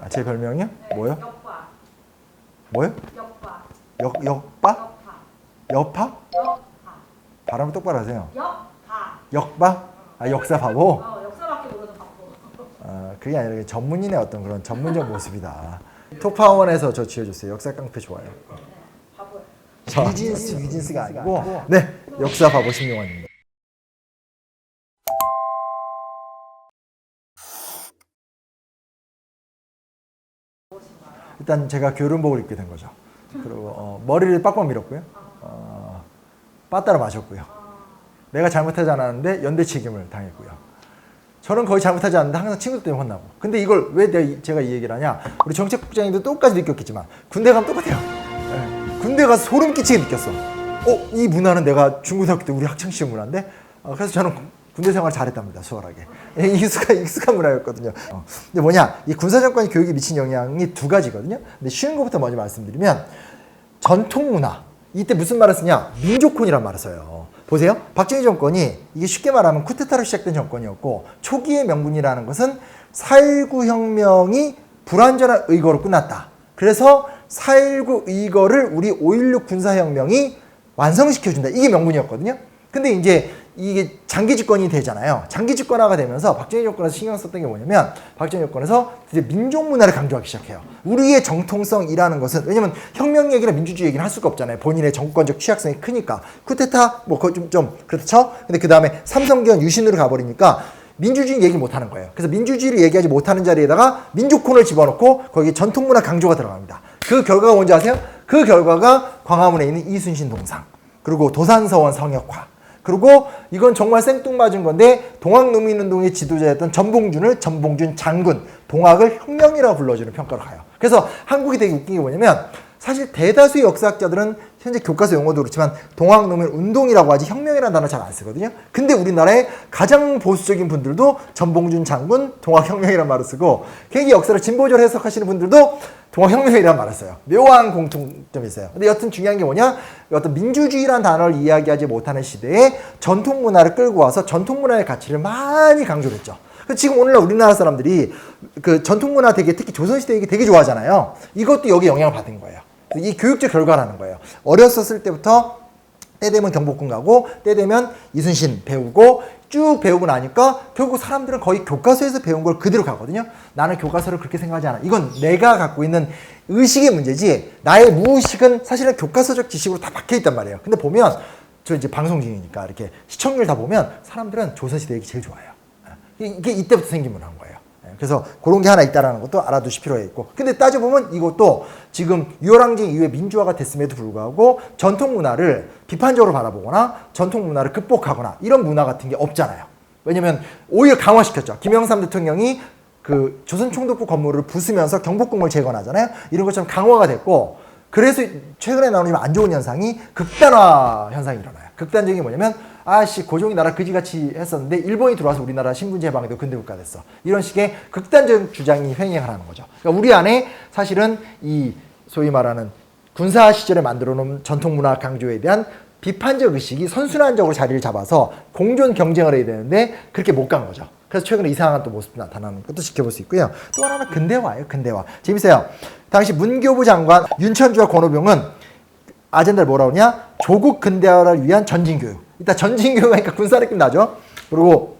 아, 제 별명이요? 뭐요? 역과. 뭐요? 역과. 역 역바? 역파. 여파? 역파. 발음 똑바로 하세요. 역파. 역바? 아 역사 바보? 어, 역사밖에 모르는 바보. 아, 그게 아니라 전문인의 어떤 그런 전문적 모습이다. 톡파원에서 저 지어줬어요. 역사 깡패 좋아요. 바보야. 유진스 유진스가 아니고 네 역사 바보 신용환입니다. 일단 제가 교련복을 입게 된 거죠. 그리고 어, 머리를 빡빡 밀었고요. 어, 빠따라 마셨고요. 내가 잘못하지 않았는데 연대 책임을 당했고요. 저는 거의 잘못하지 않는데 항상 친구들 때문에 혼나고. 근데 이걸 왜 내가 이- 제가 이 얘기를 하냐? 우리 정책국장님도 똑같이 느꼈겠지만 군대 가면 똑같아요. 예. 군대 가서 소름 끼치게 느꼈어. 어, 이 문화는 내가 중고등학교 때 우리 학창 시절 문화인데. 어, 그래서 저는 군대 생활 잘했답니다. 수월하게. 예, 익숙한 익숙한 문화였거든요. 어. 근데 뭐냐? 이 군사 정권이 교육에 미친 영향이 두 가지거든요. 근데 쉬운 것부터 먼저 말씀드리면 전통 문화. 이때 무슨 말을 쓰냐? 민족혼이란 말을 써요. 보세요. 박정희 정권이 이게 쉽게 말하면 쿠데타로 시작된 정권이었고 초기의 명분이라는 것은 4.19 혁명이 불완전한 의거로 끝났다. 그래서 4.19 의거를 우리 5.16 군사혁명이 완성시켜준다. 이게 명분이었거든요. 근데 이제 이게 장기 집권이 되잖아요. 장기 집권화가 되면서 박정희 정권에서 신경 썼던 게 뭐냐면 박정희 정권에서 이제 민족 문화를 강조하기 시작해요. 우리의 정통성이라는 것은 왜냐면 혁명 얘기나 민주주의 얘기는 할 수가 없잖아요. 본인의 정권적 취약성이 크니까 쿠데타 뭐 그거 좀, 좀 그렇죠. 근데 그 다음에 삼성기원 유신으로 가버리니까 민주주의 얘기 못 하는 거예요. 그래서 민주주의를 얘기하지 못하는 자리에다가 민족혼을 집어넣고 거기에 전통문화 강조가 들어갑니다. 그 결과가 뭔지 아세요? 그 결과가 광화문에 있는 이순신 동상 그리고 도산서원 성역화 그리고 이건 정말 생뚱맞은 건데 동학농민운동의 지도자였던 전봉준을 전봉준 장군 동학을 혁명이라고 불러주는 평가를 가요. 그래서 한국이 되게 웃긴 게 뭐냐면 사실 대다수의 역사학자들은 현재 교과서 용어도 그렇지만 동학농민 운동이라고 하지 혁명이라는 단어 잘 안 쓰거든요. 근데 우리나라의 가장 보수적인 분들도 전봉준 장군 동학혁명이라는 말을 쓰고 굉장히 역사를 진보적으로 해석하시는 분들도 동학혁명이라는 말을 써요. 묘한 공통점이 있어요. 근데 여튼 중요한 게 뭐냐? 어떤 민주주의라는 단어를 이야기하지 못하는 시대에 전통 문화를 끌고 와서 전통 문화의 가치를 많이 강조를 했죠. 지금 오늘날 우리나라 사람들이 그 전통 문화 되게 특히 조선시대 얘기 되게 좋아하잖아요. 이것도 여기 영향을 받은 거예요. 이 교육적 결과라는 거예요. 어렸었을 때부터 때 되면 경복궁 가고 때 되면 이순신 배우고 쭉 배우고 나니까 결국 사람들은 거의 교과서에서 배운 걸 그대로 가거든요. 나는 교과서를 그렇게 생각하지 않아. 이건 내가 갖고 있는 의식의 문제지 나의 무의식은 사실은 교과서적 지식으로 다 박혀 있단 말이에요. 근데 보면 저 이제 방송 중이니까 이렇게 시청률 다 보면 사람들은 조선시대 얘기 제일 좋아해요. 이게 이때부터 생긴 문화인 거예요. 예, 그래서 그런 게 하나 있다라는 것도 알아두실 필요가 있고. 근데 따져보면 이것도 지금 유혈항쟁 이후에 민주화가 됐음에도 불구하고 전통 문화를 비판적으로 바라보거나 전통 문화를 극복하거나 이런 문화 같은 게 없잖아요. 왜냐면 오히려 강화시켰죠. 김영삼 대통령이 그 조선 총독부 건물을 부수면서 경복궁을 재건하잖아요. 이런 것처럼 강화가 됐고 그래서 최근에 나오는 좀안 좋은 현상이 극단화 현상이 일어나요. 극단적인 게 뭐냐면 아씨 고종이 나라 그지같이 했었는데 일본이 들어와서 우리나라 신분제 해방에도 근대국가 됐어. 이런 식의 극단적 주장이 횡행을 하는 거죠. 그러니까 우리 안에 사실은 이 소위 말하는 군사 시절에 만들어 놓은 전통 문화 강조에 대한 비판적 의식이 선순환적으로 자리를 잡아서 공존 경쟁을 해야 되는데 그렇게 못 간 거죠. 그래서 최근에 이상한 또 모습도 나타나는 것도 지켜볼 수 있고요. 또 하나는 근대화예요, 근대화. 재밌어요. 당시 문교부 장관 윤천주와 권오병은 아젠다를 뭐라 그러냐? 조국 근대화를 위한 전진교육. 이따 전진교육 하니까 군사 느낌 나죠? 그리고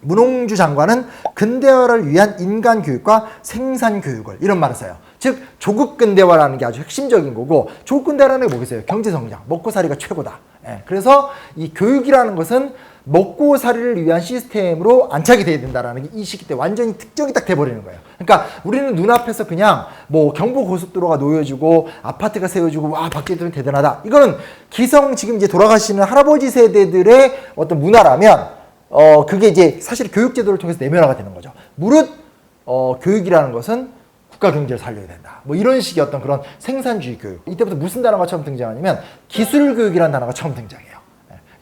문홍주 장관은 근대화를 위한 인간 교육과 생산 교육을 이런 말을 써요. 즉 조국 근대화라는 게 아주 핵심적인 거고 조국 근대화라는 게 뭐겠어요? 경제 성장, 먹고 살이가 최고다. 예, 그래서 이 교육이라는 것은 먹고 살이를 위한 시스템으로 안착이 돼야 된다라는 게 이 시기 때 완전히 특정이 딱 돼버리는 거예요. 그러니까 우리는 눈앞에서 그냥 뭐 경부 고속도로가 놓여지고 아파트가 세워지고 와 밖에 들은 대단하다. 이거는 기성 지금 이제 돌아가시는 할아버지 세대들의 어떤 문화라면 어 그게 이제 사실 교육 제도를 통해서 내면화가 되는 거죠. 무릇 어 교육이라는 것은 국가 경제를 살려야 된다. 뭐 이런 식의 어떤 그런 생산주의 교육. 이때부터 무슨 단어가 처음 등장하냐면 기술 교육이라는 단어가 처음 등장해요.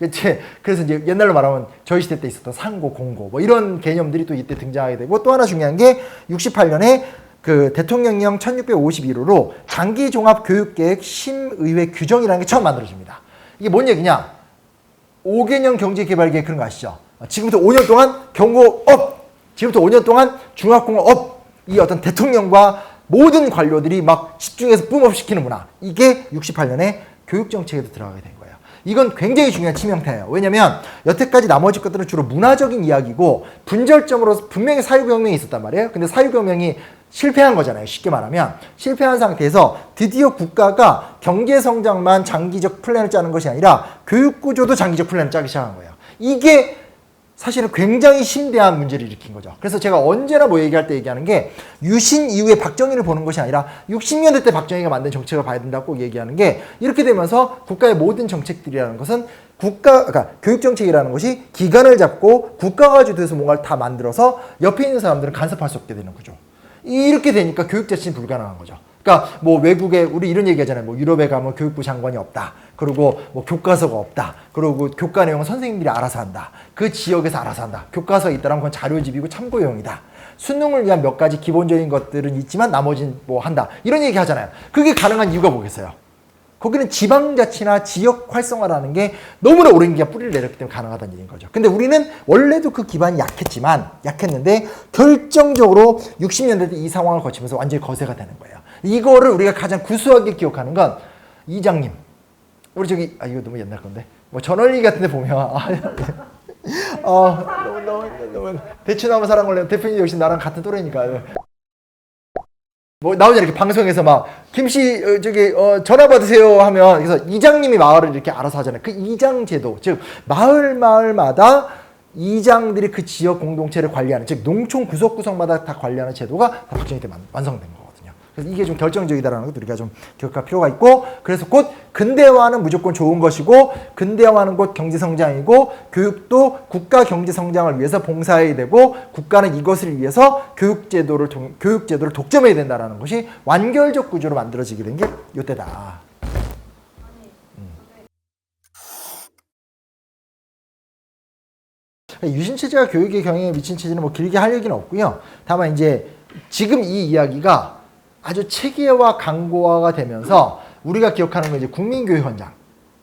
예. 제- 그래서 이제 옛날로 말하면 저희 시대 때 있었던 상고, 공고 뭐 이런 개념들이 또 이때 등장하게 되고 또 하나 중요한 게 68년에 그 대통령령 1651호로 장기 종합 교육 계획 심의회 규정이라는 게 처음 만들어집니다. 이게 뭔 얘기냐? 5개년 경제 개발 계획 그런 거 아시죠? 지금부터 5년 동안 경고 업! 지금부터 5년 동안 중학공업 업! 이 어떤 대통령과 모든 관료들이 막 집중해서 뿜업 시키는 문화. 이게 68년에 교육 정책에도 들어가게 된 거예요. 이건 굉장히 중요한 치명타예요. 왜냐면 여태까지 나머지 것들은 주로 문화적인 이야기고 분절점으로 분명히 사회革명이 있었단 말이에요. 근데 사회革명이 실패한 거잖아요. 쉽게 말하면 실패한 상태에서 드디어 국가가 경제 성장만 장기적 플랜을 짜는 것이 아니라 교육 구조도 장기적 플랜을 짜기 시작한 거예요. 이게 사실은 굉장히 심대한 문제를 일으킨 거죠. 그래서 제가 언제나 뭐 얘기할 때 얘기하는 게 유신 이후에 박정희를 보는 것이 아니라 60년대 때 박정희가 만든 정책을 봐야 된다고 얘기하는 게 이렇게 되면서 국가의 모든 정책들이라는 것은 국가, 그러니까 교육 정책이라는 것이 기간을 잡고 국가가 주도해서 뭔가를 다 만들어서 옆에 있는 사람들은 간섭할 수 없게 되는 거죠. 이렇게 되니까 교육 자체는 불가능한 거죠. 그러니까 뭐 외국에 우리 이런 얘기하잖아요. 뭐 유럽에 가면 교육부 장관이 없다. 그리고 뭐 교과서가 없다. 그리고 교과 내용은 선생님들이 알아서 한다. 그 지역에서 알아서 한다. 교과서에 있다면 그건 자료집이고 참고용이다. 수능을 위한 몇 가지 기본적인 것들은 있지만 나머지는 뭐 한다. 이런 얘기 하잖아요. 그게 가능한 이유가 뭐겠어요? 거기는 지방자치나 지역 활성화라는 게 너무나 오랜 기간 뿌리를 내렸기 때문에 가능하다는 얘기인 거죠. 근데 우리는 원래도 그 기반이 약했지만, 약했는데 결정적으로 60년대 때 이 상황을 거치면서 완전히 거세가 되는 거예요. 이거를 우리가 가장 구수하게 기억하는 건 이장님. 우리 저기, 아, 이거 너무 옛날 건데. 뭐 전원일기 같은 데 보면, 아, 어, 너무, 너무, 너무, 대추나무 사랑 걸려. 대표님 역시 나랑 같은 또래니까. 뭐 나오잖아요. 이렇게 방송에서 막 김씨 어, 저기 어, 전화 받으세요 하면 그래서 이장님이 마을을 이렇게 알아서 하잖아요. 그 이장 제도. 즉 마을 마을마다 이장들이 그 지역 공동체를 관리하는 즉 농촌 구석구석마다 다 관리하는 제도가 다 박정희 때 완- 완성된 거거든요 그래서 이게 좀 결정적이다라는 것도 우리가 좀 기억할 필요가 있고 그래서 곧 근대화는 무조건 좋은 것이고 근대화는 곧 경제 성장이고 교육도 국가 경제 성장을 위해서 봉사해야 되고 국가는 이것을 위해서 교육 제도를 통, 교육 제도를 독점해야 된다라는 것이 완결적 구조로 만들어지게 된 게 이때다. 유신 체제가 교육의 경영에 미친 체제는 뭐 길게 할 얘기는 없고요. 다만 이제 지금 이 이야기가 아주 체계화 강고화가 되면서 우리가 기억하는 건 이제 국민교육 현장.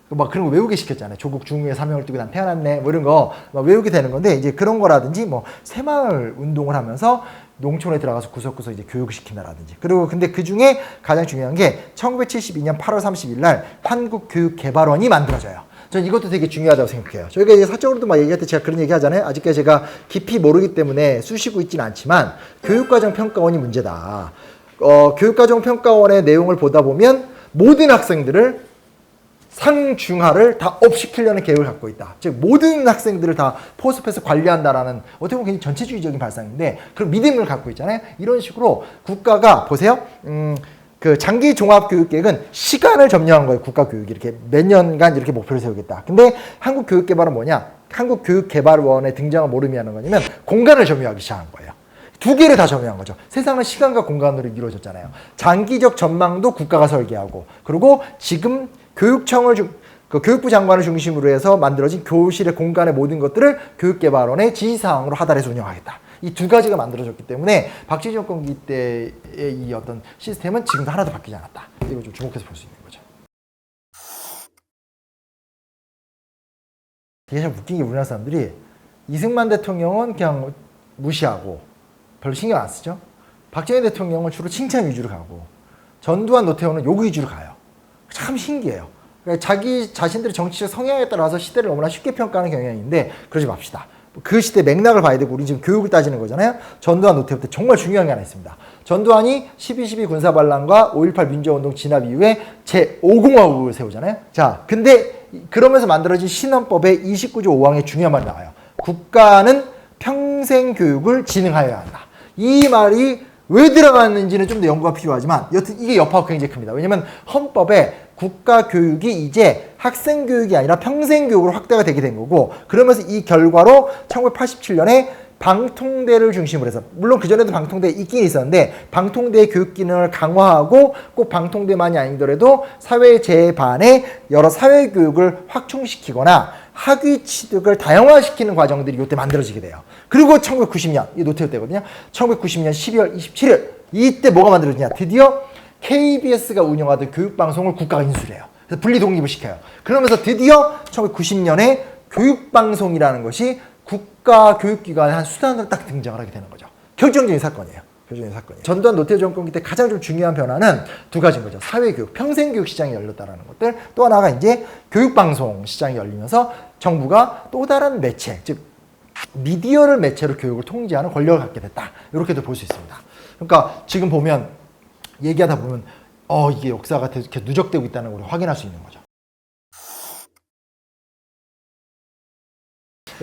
막 그런 거 외우게 시켰잖아요. 조국 중흥의 사명을 띠고 난 태어났네. 뭐 이런 거 막 외우게 되는 건데 이제 그런 거라든지 뭐 새마을 운동을 하면서 농촌에 들어가서 구석구석 이제 교육을 시킨다라든지. 그리고 근데 그 중에 가장 중요한 게 1972년 8월 30일 날 한국교육개발원이 만들어져요. 전 이것도 되게 중요하다고 생각해요. 저희가 이제 사적으로도 막 얘기할 때 제가 그런 얘기 하잖아요. 아직까지 제가 깊이 모르기 때문에 쑤시고 있지는 않지만 교육과정 평가원이 문제다. 어, 교육과정 평가원의 내용을 보다 보면 모든 학생들을 상중하를 다 업시키려는 계획을 갖고 있다. 즉 모든 학생들을 다 포섭해서 관리한다라는 어떻게 보면 굉장히 전체주의적인 발상인데 그런 믿음을 갖고 있잖아요. 이런 식으로 국가가 보세요. 음, 그 장기 종합 교육 계획은 시간을 점령한 거예요. 국가 교육이 이렇게 몇 년간 이렇게 목표를 세우겠다. 근데 한국 교육 개발은 뭐냐? 한국 교육 개발원의 등장을 모름이 하는 거냐면 공간을 점유하기 시작한 거예요. 두 개를 다 점유한 거죠. 세상은 시간과 공간으로 이루어졌잖아요. 장기적 전망도 국가가 설계하고, 그리고 지금 교육청을 중, 그 교육부 장관을 중심으로 해서 만들어진 교실의 공간의 모든 것들을 교육개발원의 지시사항으로 하달해서 운영하겠다. 이 두 가지가 만들어졌기 때문에 박지원 정권기 때의 이 어떤 시스템은 지금도 하나도 바뀌지 않았다. 이거 좀 주목해서 볼 수 있는 거죠. 이게 참 웃긴 게 우리나라 사람들이 이승만 대통령은 그냥 무시하고 별로 신경 안 쓰죠. 박정희 대통령은 주로 칭찬 위주로 가고 전두환 노태우는 요구 위주로 가요. 참 신기해요. 그러니까 자기 자신들의 정치적 성향에 따라서 시대를 너무나 쉽게 평가하는 경향인데 그러지 맙시다. 그 시대 맥락을 봐야 되고 우리 지금 교육을 따지는 거잖아요. 전두환 노태우 때 정말 중요한 게 하나 있습니다. 전두환이 12.12 군사 반란과 5.18 민주화운동 진압 이후에 제5공화국을 세우잖아요. 자, 근데 그러면서 만들어진 신헌법의 29조 5항에 중요한 말이 나와요. 국가는 평생 교육을 진흥하여야 한다. 이 말이 왜 들어갔는지는 좀 더 연구가 필요하지만 여튼 이게 여파가 굉장히 큽니다. 왜냐면 헌법에 국가 교육이 이제 학생 교육이 아니라 평생 교육으로 확대가 되게 된 거고 그러면서 이 결과로 1987년에 방통대를 중심으로 해서 물론 그전에도 방통대 있긴 있었는데 방통대의 교육 기능을 강화하고 꼭 방통대만이 아니더라도 사회 재반에 여러 사회 교육을 확충시키거나 학위 취득을 다양화시키는 과정들이 이때 만들어지게 돼요. 그리고 1990년 이 노태우 때거든요. 1990년 12월 27일 이때 뭐가 만들어지냐? 드디어 KBS가 운영하던 교육 방송을 국가가 인수를 해요. 그래서 분리 독립을 시켜요. 그러면서 드디어 1990년에 교육 방송이라는 것이 국가 교육기관의 한 수단으로 딱 등장을 하게 되는 거죠. 결정적인 사건이에요. 표준의 사건이에요. 전두환 노태우 정권기 때 가장 좀 중요한 변화는 두 가지인 거죠. 사회교육, 평생교육 시장이 열렸다라는 것들. 또 하나가 이제 교육방송 시장이 열리면서 정부가 또 다른 매체, 즉 미디어를 매체로 교육을 통제하는 권력을 갖게 됐다. 이렇게도 볼 수 있습니다. 그러니까 지금 보면 얘기하다 보면 어 이게 역사가 이렇게 누적되고 있다는 걸 확인할 수 있는 거죠.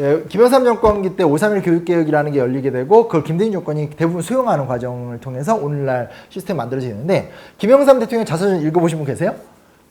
예, 김영삼 정권기 때 531 교육개혁이라는 게 열리게 되고 그걸 김대중 정권이 대부분 수용하는 과정을 통해서 오늘날 시스템이 만들어지는데 김영삼 대통령 자서전 읽어보신 분 계세요?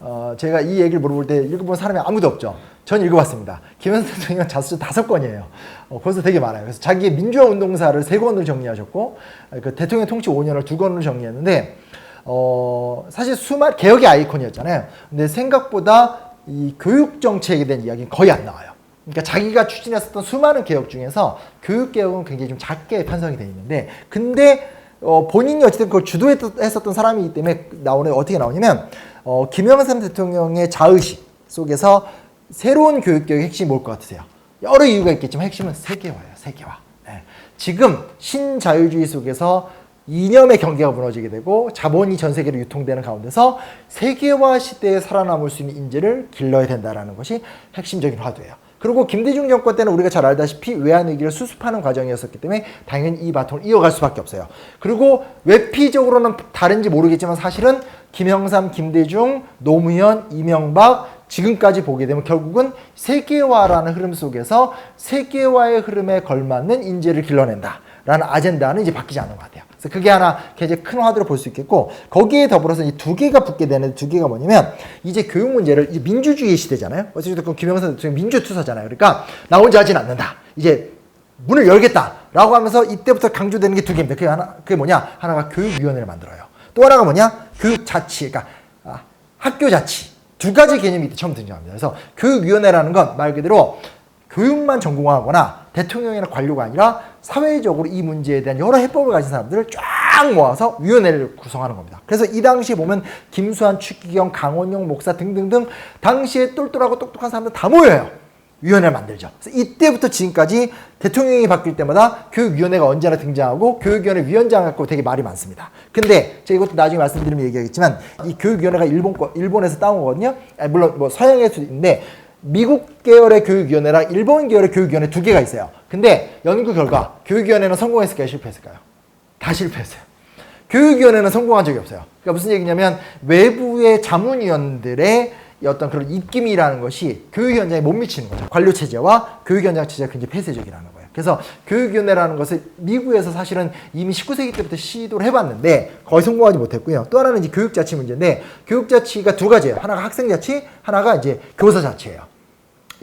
어, 제가 이 얘기를 물어볼 때 읽어본 사람이 아무도 없죠. 전 읽어봤습니다. 김영삼 대통령 자서전 다섯 권이에요. 어, 벌써 되게 많아요. 그래서 자기의 민주화 운동사를 세 권을 정리하셨고 아, 그 대통령 통치 5년을 두 권을 정리했는데 어, 사실 수많 개혁의 아이콘이었잖아요. 근데 생각보다 이 교육 정책에 대한 이야기는 거의 안 나와요. 그러니까 자기가 추진했었던 수많은 개혁 중에서 교육 개혁은 굉장히 좀 작게 편성이 돼 있는데 근데 어, 본인이 어쨌든 그걸 주도했었던 사람이기 때문에 나오는 어떻게 나오냐면 어, 김영삼 대통령의 자의식 속에서 새로운 교육 개혁의 핵심이 뭘 것 같으세요? 여러 이유가 있겠지만 핵심은 세계화예요. 세계화. 예. 지금 신자유주의 속에서 이념의 경계가 무너지게 되고 자본이 전 세계로 유통되는 가운데서 세계화 시대에 살아남을 수 있는 인재를 길러야 된다라는 것이 핵심적인 화두예요. 그리고 김대중 정권 때는 우리가 잘 알다시피 외환 위기를 수습하는 과정이었었기 때문에 당연히 이 바통을 이어갈 수밖에 없어요. 그리고 외피적으로는 다른지 모르겠지만 사실은 김영삼, 김대중, 노무현, 이명박 지금까지 보게 되면 결국은 세계화라는 흐름 속에서 세계화의 흐름에 걸맞는 인재를 길러낸다 라는 아젠다는 이제 바뀌지 않는 것 같아요. 그래서 그게 하나 굉장히 큰 화두로 볼 수 있겠고 거기에 더불어서 이 두 개가 붙게 되는 두 개가 뭐냐면 이제 교육 문제를 이제 민주주의 시대잖아요. 어쨌든 김영삼 대통령 민주투사잖아요. 그러니까 나 혼자 하진 않는다. 이제 문을 열겠다라고 하면서 이때부터 강조되는 게 두 개입니다. 그게 하나 그게 뭐냐? 하나가 교육위원회를 만들어요. 또 하나가 뭐냐? 교육 자치, 그러니까 아, 학교 자치 두 가지 개념이 처음 등장합니다. 그래서 교육위원회라는 건 말 그대로 교육만 전공하거나 대통령이나 관료가 아니라 사회적으로 이 문제에 대한 여러 해법을 가진 사람들을 쫙 모아서 위원회를 구성하는 겁니다. 그래서 이 당시에 보면 김수환, 추기경, 강원용 목사 등등등 당시에 똘똘하고 똑똑한 사람들 다 모여요. 위원회를 만들죠. 이때부터 지금까지 대통령이 바뀔 때마다 교육위원회가 언제나 등장하고 교육위원회 위원장 갖고 되게 말이 많습니다. 근데 제가 이것도 나중에 말씀드리면 얘기하겠지만 이 교육위원회가 일본 거, 일본에서 따온 거거든요. 아니, 물론 뭐 서양에서 있는데 미국 계열의 교육위원회랑 일본 계열의 교육위원회 두 개가 있어요. 근데 연구 결과 교육위원회는 성공했을까요? 실패했을까요? 다 실패했어요. 교육위원회는 성공한 적이 없어요. 그러니까 무슨 얘기냐면 외부의 자문위원들의 이 어떤 그런 입김이라는 것이 교육 현장에 못 미치는 거죠. 관료 체제와 교육 현장 체제가 굉장히 폐쇄적이라는 거예요. 그래서 교육위원회라는 것을 미국에서 사실은 이미 19세기 때부터 시도를 해봤는데 거의 성공하지 못했고요. 또 하나는 이제 교육자치 문제인데 교육자치가 두 가지예요. 하나가 학생자치, 하나가 이제 교사자치예요.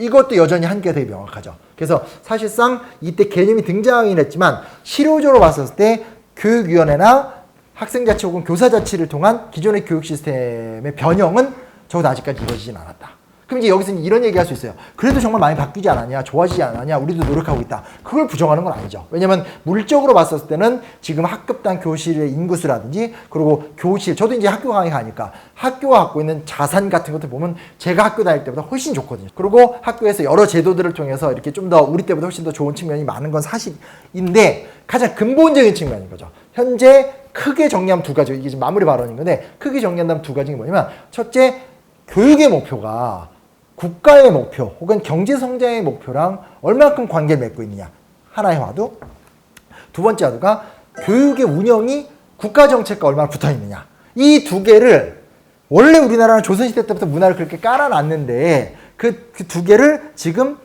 이것도 여전히 한계가 되게 명확하죠. 그래서 사실상 이때 개념이 등장하긴 했지만 실효적으로 봤을 때 교육위원회나 학생 자치 혹은 교사 자치를 통한 기존의 교육 시스템의 변형은 적어도 아직까지 이루어지진 않았다. 그럼 이제 여기서 이런 얘기 할 수 있어요. 그래도 정말 많이 바뀌지 않았냐, 좋아지지 않았냐, 우리도 노력하고 있다. 그걸 부정하는 건 아니죠. 왜냐면 물적으로 봤을 때는 지금 학급당 교실의 인구수라든지 그리고 교실, 저도 이제 학교 강의 가니까 학교가 갖고 있는 자산 같은 것들 보면 제가 학교 다닐 때보다 훨씬 좋거든요. 그리고 학교에서 여러 제도들을 통해서 이렇게 좀 더 우리 때보다 훨씬 더 좋은 측면이 많은 건 사실인데 가장 근본적인 측면인 거죠. 현재 크게 정리하면 두 가지, 이게 지금 마무리 발언인 건데 크게 정리한다면 두 가지가 뭐냐면 첫째, 교육의 목표가 국가의 목표 혹은 경제 성장의 목표랑 얼마큼 관계를 맺고 있느냐. 하나의 화두. 두 번째 화두가 교육의 운영이 국가 정책과 얼마나 붙어 있느냐. 이 두 개를 원래 우리나라는 조선시대 때부터 문화를 그렇게 깔아놨는데 그 두 개를 지금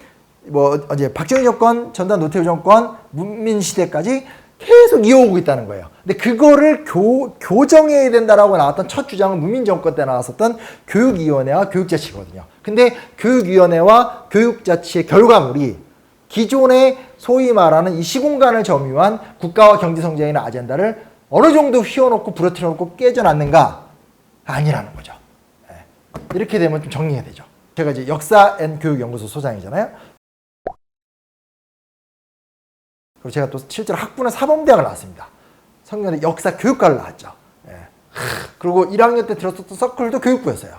뭐 이제 박정희 정권, 전두환 노태우 정권, 문민 시대까지 계속 이어오고 있다는 거예요. 근데 그거를 교, 교정해야 된다라고 나왔던 첫 주장은 문민 정권 때 나왔었던 교육위원회와 교육자치거든요. 근데 교육위원회와 교육자치의 결과물이 기존의 소위 말하는 이 시공간을 점유한 국가와 경제성장이나 아젠다를 어느 정도 휘어놓고 부러뜨려놓고 깨져놨는가? 아니라는 거죠. 예. 이렇게 되면 좀 정리해야 되죠. 제가 이제 역사 앤 교육연구소 소장이잖아요. 그리고 제가 또 실제로 학부는 사범대학을 나왔습니다. 성년의 역사 교육과를 나왔죠. 예. 그리고 1학년 때 들었었던 서클도 교육부였어요.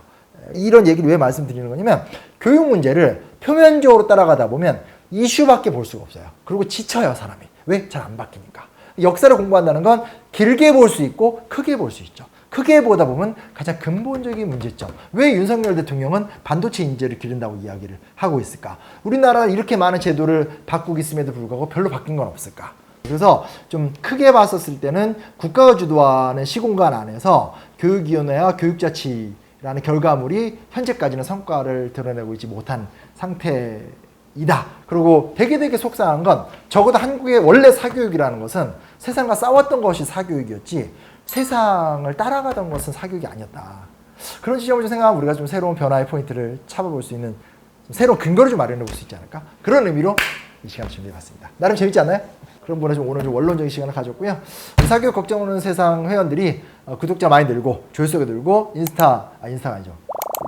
예. 이런 얘기를 왜 말씀드리는 거냐면 교육 문제를 표면적으로 따라가다 보면 이슈밖에 볼 수가 없어요. 그리고 지쳐요, 사람이. 왜? 잘 안 바뀌니까. 역사를 공부한다는 건 길게 볼 수 있고 크게 볼 수 있죠. 크게 보다 보면 가장 근본적인 문제점. 왜 윤석열 대통령은 반도체 인재를 기른다고 이야기를 하고 있을까? 우리나라 이렇게 많은 제도를 바꾸고 있음에도 불구하고 별로 바뀐 건 없을까? 그래서 좀 크게 봤었을 때는 국가가 주도하는 시공간 안에서 교육위원회와 교육자치라는 결과물이 현재까지는 성과를 드러내고 있지 못한 상태 이다. 그리고 되게 되게 속상한 건 적어도 한국의 원래 사교육이라는 것은 세상과 싸웠던 것이 사교육이었지 세상을 따라가던 것은 사교육이 아니었다. 그런 지점을 좀 생각하면 우리가 좀 새로운 변화의 포인트를 잡아볼 수 있는 좀 새로운 근거를 좀 마련해 볼 수 있지 않을까? 그런 의미로 이 시간을 준비해 봤습니다. 나름 재밌지 않나요? 그런 분에 좀 오늘 좀 원론적인 시간을 가졌고요. 사교육 걱정 오는 세상 회원들이 어, 구독자 많이 늘고 조회수가 늘고 인스타 아 인스타가 아니죠.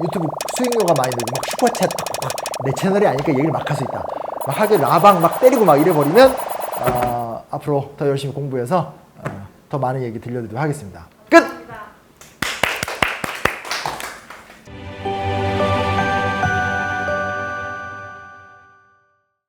유튜브 수익료가 많이 늘고 막 슈퍼챗 막, 내 채널이 아니까 얘기를 막 할 수 있다. 막 하게 라방 막 때리고 막 이래 버리면 아, 앞으로 더 열심히 공부해서 어, 더 많은 얘기 들려드리도록 하겠습니다.